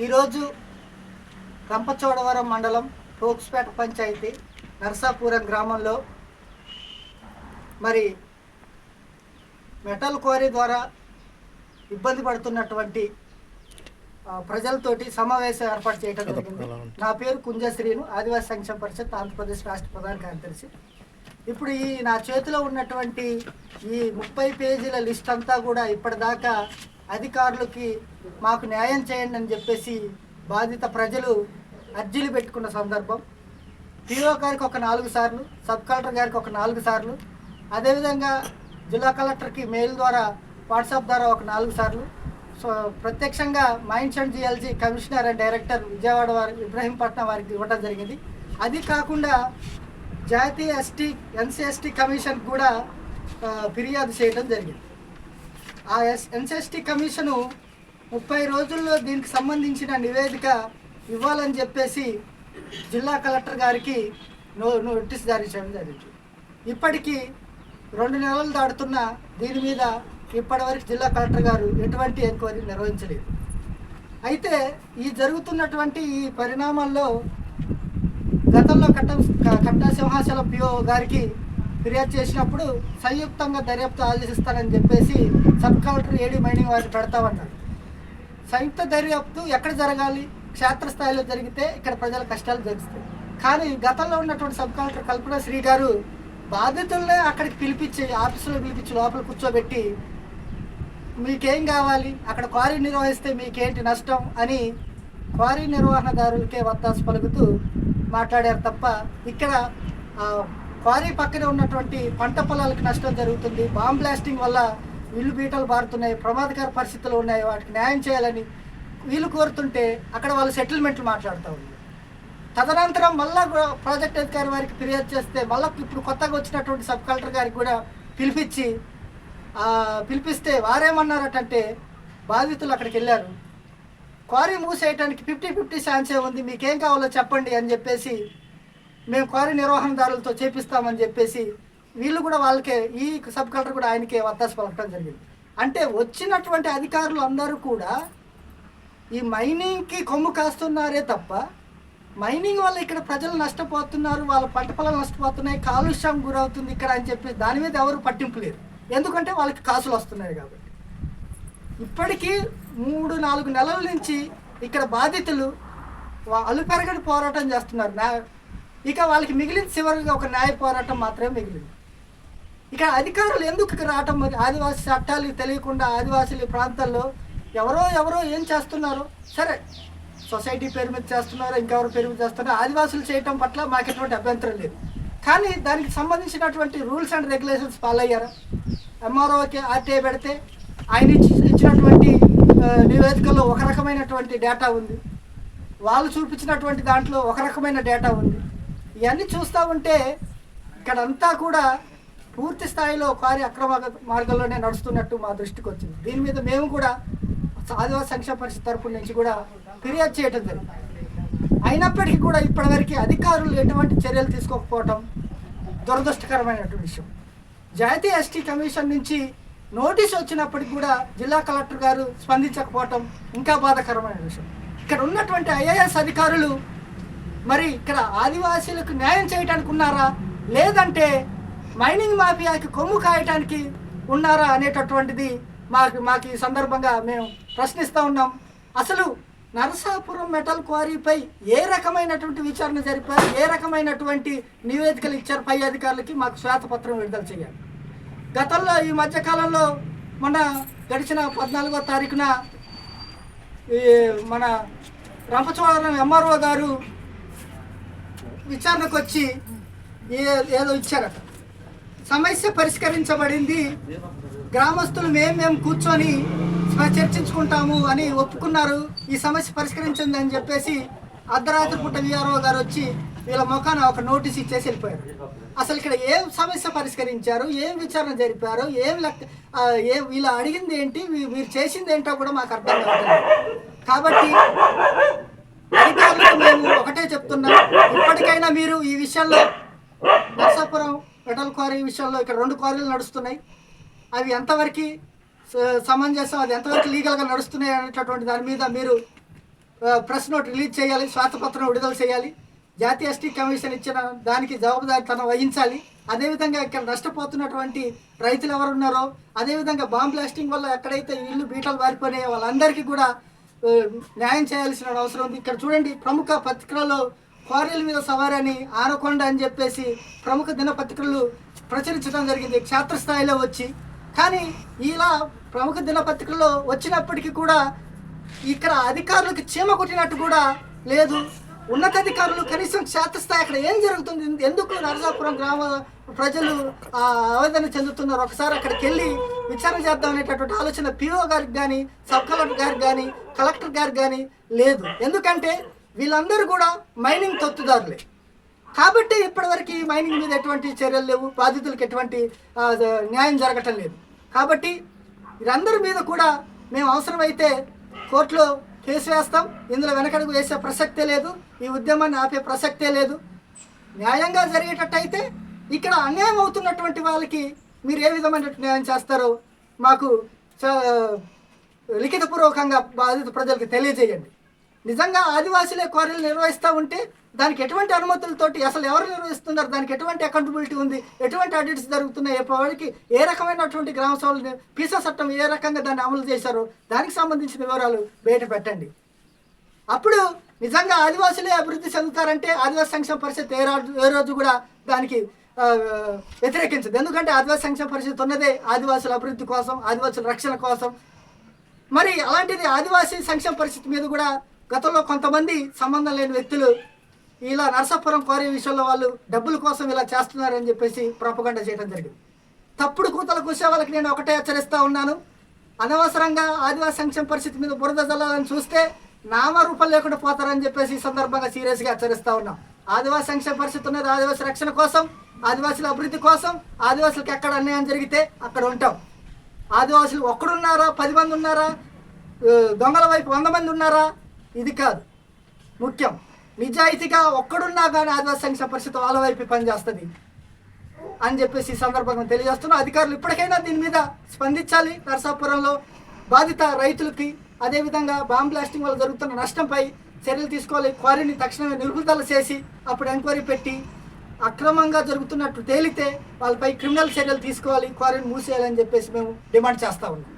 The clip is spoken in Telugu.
ఈరోజు రంపచోడవరం మండలం టోక్స్పేట పంచాయతీ నరసాపురం గ్రామంలో మరి మెటల్ క్వారీ ద్వారా ఇబ్బంది పడుతున్నటువంటి ప్రజలతోటి సమావేశం ఏర్పాటు చేయడం జరిగింది. నా పేరు కుంజశ్రీను ఆదివాసీ సంక్షేమ పరిషత్ ఆంధ్రప్రదేశ్ రాష్ట్ర ప్రధాన కార్యదర్శి. ఇప్పుడు ఈ నా చేతిలో ఉన్నటువంటి ఈ ముప్పై పేజీల లిస్ట్ అంతా కూడా ఇప్పటిదాకా అధికారులకి మాకు న్యాయం చేయండి అని చెప్పేసి బాధిత ప్రజలు అర్జీలు పెట్టుకున్న సందర్భం. పిఓ గారికి ఒక నాలుగు సార్లు సబ్ కలెక్టర్ గారికి ఒక నాలుగు సార్లు అదేవిధంగా జిల్లా కలెక్టర్కి మెయిల్ ద్వారా వాట్సాప్ ద్వారా ఒక నాలుగు సార్లు. సో ప్రత్యక్షంగా mines and జిఎల్జీ commissioner and director Vijayawada వారి ఇబ్రహీంపట్నం వారికి ఇవ్వడం జరిగింది. అది కాకుండా జాతీయ ఎస్టీ ఎన్సీఎస్టీ కమిషన్ కూడా ఫిర్యాదు చేయడం జరిగింది. ఆ ఎస్ ఎన్సిఎస్టీ కమిషను ముప్పై రోజుల్లో దీనికి సంబంధించిన నివేదిక ఇవ్వాలని చెప్పేసి జిల్లా కలెక్టర్ గారికి నో నోటీస్ జారీ చేయడం జరిగింది. ఇప్పటికీ రెండు నెలలు దాటుతున్న దీని మీద ఇప్పటివరకు జిల్లా కలెక్టర్ గారు ఎటువంటి ఎంక్వైరీ నిర్వహించలేదు. అయితే ఈ జరుగుతున్నటువంటి ఈ పరిణామాల్లో గతంలో కట్ట కట్టా సింహాచలం పిఓ గారికి ఫిర్యాదు చేసినప్పుడు సంయుక్తంగా దర్యాప్తు ఆదేశిస్తానని చెప్పేసి సబ్ కలెక్టర్ ఏడి మైనింగ్ వారిని పెడతామన్నారు. సంయుక్త దర్యాప్తు ఎక్కడ జరగాలి? క్షేత్రస్థాయిలో జరిగితే ఇక్కడ ప్రజల కష్టాలు జరుగుతాయి కానీ గతంలో ఉన్నటువంటి సబ్ కలెక్టర్ కల్పన శ్రీ గారు బాధితులనే అక్కడికి పిలిపించి ఆఫీసులో పిలిపించి లోపల కూర్చోబెట్టి మీకేం కావాలి? అక్కడ క్వారీ నిర్వహిస్తే మీకేంటి నష్టం? అని క్వారీ నిర్వహణదారులకే వత్తాసు పలుకుతూ మాట్లాడారు తప్ప ఇక్కడ క్వారీ పక్కనే ఉన్నటువంటి పంట పొలాలకు నష్టం జరుగుతుంది. బాంబ్ బ్లాస్టింగ్ వల్ల ఇల్లు బీటలు బారుతున్నాయి. ప్రమాదకర పరిస్థితులు ఉన్నాయి. వాటికి న్యాయం చేయాలని వీళ్ళు కోరుతుంటే అక్కడ వాళ్ళు సెటిల్మెంట్లు మాట్లాడుతూ ఉన్నారు. తదనంతరం మళ్ళా ప్రాజెక్ట్ అధికారి వారికి ఫిర్యాదు చేస్తే మళ్ళీ ఇప్పుడు కొత్తగా వచ్చినటువంటి సబ్ కలెక్టర్ గారికి కూడా పిలిపించి పిలిపిస్తే వారేమన్నారటంటే బాధితులు అక్కడికి వెళ్ళారు. క్వారీ మూసేయడానికి ఫిఫ్టీ ఫిఫ్టీ ఛాన్సే ఉంది. మీకేం కావాలో చెప్పండి అని చెప్పేసి మేము క్వారీ నిర్వహణదారులతో చేపిస్తామని చెప్పేసి వీళ్ళు కూడా వాళ్ళకే ఈ సబ్ కలెక్టర్ కూడా ఆయనకే వత్తాసు పలకడం జరిగింది. అంటే వచ్చినటువంటి అధికారులు అందరూ కూడా ఈ మైనింగ్కి కొమ్ము కాస్తున్నారే తప్ప మైనింగ్ వల్ల ఇక్కడ ప్రజలు నష్టపోతున్నారు వాళ్ళ పంట పొలాలు నష్టపోతున్నాయి కాలుష్యం గురవుతుంది ఇక్కడ అని చెప్పి దాని మీద ఎవరు పట్టింపు లేదు ఎందుకంటే వాళ్ళకి కాసులు వస్తున్నాయి కాబట్టి. ఇప్పటికీ మూడు నాలుగు నెలల నుంచి ఇక్కడ బాధితులు వా- అలుపెరగని పోరాటం చేస్తున్నారు. నా ఇక వాళ్ళకి మిగిలిన చివరిగా ఒక న్యాయ పోరాటం మాత్రమే మిగిలింది. ఇక అధికారులు ఎందుకు రావటం మరి? ఆదివాసీ చట్టాలు తెలియకుండా ఆదివాసీల ప్రాంతాల్లో ఎవరో ఎవరో ఏం చేస్తున్నారు? సరే సొసైటీ పేరు మీద చేస్తున్నారు? ఇంకెవరు పేరు మీద చేస్తున్నారు? ఆదివాసులు చేయటం పట్ల మాకు ఎటువంటి అభ్యంతరం లేదు. కానీ దానికి సంబంధించినటువంటి రూల్స్ అండ్ రెగ్యులేషన్స్ ఫాలో అయ్యారా ఎంఆర్ఓకి ఆర్టీఐ పెడితే ఆయన ఇచ్చినటువంటి నివేదికలో ఒక రకమైనటువంటి డేటా ఉంది. వాళ్ళు చూపించినటువంటి దాంట్లో ఒక రకమైన డేటా ఉంది. ఇవన్నీ చూస్తూ ఉంటే ఇక్కడంతా కూడా పూర్తి స్థాయిలో క్వారీ అక్రమ మార్గంలోనే నడుస్తున్నట్టు మా దృష్టికి వచ్చింది. దీని మీద మేము కూడా ఆదివాసీ సంక్షేమ పరిషత్ తరపు నుంచి కూడా ఫిర్యాదు చేయడం జరిగింది. అయినప్పటికీ కూడా ఇప్పటివరకు అధికారులు ఎటువంటి చర్యలు తీసుకోకపోవటం దురదృష్టకరమైనటువంటి విషయం. జాతీయ ఎస్టీ కమిషన్ నుంచి నోటీస్ వచ్చినప్పటికి కూడా జిల్లా కలెక్టర్ గారు స్పందించకపోవటం ఇంకా బాధాకరమైన విషయం. ఇక్కడ ఉన్నటువంటి ఐఏఎస్ అధికారులు మరి ఇక్కడ ఆదివాసీలకు న్యాయం చేయటానికి ఉన్నారా? లేదంటే మైనింగ్ మాఫియాకి కొమ్ము కాయటానికి ఉన్నారా అనేటటువంటిది మాకు మాకు ఈ సందర్భంగా మేము ప్రశ్నిస్తూ ఉన్నాం. అసలు నరసాపురం మెటల్ క్వారీపై ఏ రకమైనటువంటి విచారణ జరిపారు? ఏ రకమైనటువంటి నివేదికలు ఇచ్చారు పై అధికారులకి? మాకు శ్వేతపత్రం విడుదల చేయాలి. గతంలో ఈ మధ్యకాలంలో మన గడిచిన పద్నాలుగో తారీఖున ఈ మన రంపచోడవరం ఎంఆర్ఓ గారు విచారణకు వచ్చి ఏ- ఏదో ఇచ్చారట. సమస్య పరిష్కరించబడింది. గ్రామస్తులు మేము మేము కూర్చొని చర్చించుకుంటాము అని ఒప్పుకున్నారు. ఈ సమస్య పరిష్కరించింది అని చెప్పేసి అర్ధరాత్రి పూట విఆర్ఓ గారు వచ్చి వీళ్ళ ముఖాన ఒక నోటీస్ ఇచ్చేసి వెళ్ళిపోయారు. అసలు ఇక్కడ ఏం సమస్య పరిష్కరించారు? ఏం విచారణ జరిపారు? ఏం లెక్క ఏ వీళ్ళు అడిగింది ఏంటి? మీరు చేసింది ఏంటో కూడా మాకు అర్థం కావట్లేదు. కాబట్టి అధికారులకు మేము ఒకటే చెప్తున్నాం ఇప్పటికైనా మీరు ఈ విషయంలో నర్సాపురం మెటల్ క్వారీ విషయంలో ఇక్కడ రెండు క్వారీలు నడుస్తున్నాయి. అవి ఎంతవరకు సమంజసం అది ఎంతవరకు లీగల్గా నడుస్తున్నాయి అనేటటువంటి దాని మీద మీరు ప్రెస్ నోట్ రిలీజ్ చేయాలి స్వాతపత్రం విడుదల చేయాలి. జాతీయ ఎస్టీ కమిషన్ ఇచ్చిన దానికి జవాబుదారితనం వహించాలి. అదేవిధంగా ఇక్కడ నష్టపోతున్నటువంటి రైతులు ఎవరున్నారో అదేవిధంగా బాంబ్ బ్లాస్టింగ్ వల్ల ఎక్కడైతే ఇల్లు బీటలు పారిపోయినాయో వాళ్ళందరికీ కూడా న్యాయం చేయాల్సిన అవసరం ఉంది. ఇక్కడ చూడండి ప్రముఖ పత్రికలలో క్వారీల మీద సవారని అని ఆనకొండ అని చెప్పేసి ప్రముఖ దినపత్రికలు ప్రచురించడం జరిగింది. క్షేత్రస్థాయిలో వచ్చి. కానీ ఇలా ప్రముఖ దినపత్రికల్లో వచ్చినప్పటికీ కూడా ఇక్కడ అధికారులకు చీమ కొట్టినట్టు కూడా లేదు. ఉన్నతాధికారులు కనీసం క్షేత్రస్థాయి అక్కడ ఏం జరుగుతుంది? ఎందుకు నరసాపురం గ్రామ ప్రజలు ఆ, ఆవేదన చెందుతున్నారు. ఒకసారి అక్కడికి వెళ్ళి విచారణ చేద్దాం అనేటటువంటి ఆలోచన పిఓ గారికి కానీ సబ్ కలెక్టర్ గారికి కానీ కలెక్టర్ గారికి కానీ లేదు. ఎందుకంటే వీళ్ళందరూ కూడా మైనింగ్ తొత్తుదారులే. కాబట్టి ఇప్పటివరకు మైనింగ్ మీద ఎటువంటి చర్యలు లేవు. బాధితులకు ఎటువంటి న్యాయం జరగటం లేదు. కాబట్టి వీరందరి మీద కూడా మేము అవసరమైతే కోర్టులో కేసు వేస్తాం. ఇందులో వెనకడుగు వేసే ప్రసక్తే లేదు. ఈ ఉద్యమాన్ని ఆపే ప్రసక్తే లేదు. న్యాయంగా జరిగేటట్టయితే ఇక్కడ అన్యాయం అవుతున్నటువంటి వాళ్ళకి మీరు ఏ విధమైన న్యాయం చేస్తారో మాకు చ- లిఖితపూర్వకంగా బాధిత ప్రజలకు తెలియజేయండి. నిజంగా ఆదివాసులే క్వారీలు నిర్వహిస్తూ ఉంటే దానికి ఎటువంటి అనుమతులతోటి అసలు ఎవరు నిర్వహిస్తున్నారు? దానికి ఎటువంటి అకౌంటబిలిటీ ఉంది? ఎటువంటి ఆడిట్స్ జరుగుతున్నాయి? ఎప్పటికి ఏ రకమైనటువంటి గ్రామ సభలు పీసా చట్టం ఏ రకంగా దాన్ని అమలు చేశారో దానికి సంబంధించిన వివరాలు బయట పెట్టండి. అప్పుడు నిజంగా ఆదివాసులే అభివృద్ధి చెందుతారంటే ఆదివాసీ సంక్షేమ పరిషత్ ఏ రోజు ఏ రోజు కూడా దానికి వ్యతిరేకించదు. ఎందుకంటే ఆదివాసీ సంక్షేమ పరిషత్ ఉన్నదే ఆదివాసుల అభివృద్ధి కోసం ఆదివాసుల రక్షణ కోసం. మరి అలాంటిది ఆదివాసీ సంక్షేమ పరిస్థితి మీద కూడా గతంలో కొంతమంది సంబంధం లేని వ్యక్తులు ఇలా నరసాపురం కోరే విషయంలో వాళ్ళు డబ్బుల కోసం ఇలా చేస్తున్నారని చెప్పేసి ప్రాపగండ చేయడం జరిగింది. తప్పుడు కూతలు కూసే వాళ్ళకి నేను ఒకటే హెచ్చరిస్తూ ఉన్నాను. అనవసరంగా ఆదివాసీ సంక్షేమ పరిస్థితి మీద బురద జల్లాలని చూస్తే నామరూపం లేకుండా పోతారని చెప్పేసి ఈ సందర్భంగా సీరియస్గా హెచ్చరిస్తూ ఉన్నాం. ఆదివాసీ సంక్షేమ పరిస్థితి ఉన్నది ఆదివాసీ రక్షణ కోసం ఆదివాసుల అభివృద్ధి కోసం ఆదివాసులకు ఎక్కడ అన్యాయం జరిగితే అక్కడ ఉంటాం. ఆదివాసులు ఒక్కడున్నారా? పది మంది ఉన్నారా? దొంగల వైపు వంద మంది ఉన్నారా? ఇది కాదు. ముఖ్యం. నిజాయితీగా ఒక్కడున్నా కానీ ఆదివాసీ సంక్షేమ పరిస్థితి వాళ్ళ వైపు పనిచేస్తుంది అని చెప్పేసి ఈ సందర్భంగా తెలియజేస్తున్నాం. అధికారులు ఇప్పటికైనా దీని మీద స్పందించాలి. నరసాపురంలో బాధిత రైతులకి అదేవిధంగా బాంబ్ బ్లాస్టింగ్ వల్ల జరుగుతున్న నష్టంపై చర్యలు తీసుకోవాలి. క్వారీని తక్షణమే నిలుపుదల చేసి అప్పుడు ఎంక్వైరీ పెట్టి అక్రమంగా జరుగుతున్నట్టు తేలితే వాళ్ళపై క్రిమినల్ చర్యలు తీసుకోవాలి క్వారీని మూసేయాలని చెప్పేసి మేము డిమాండ్ చేస్తా ఉన్నాం.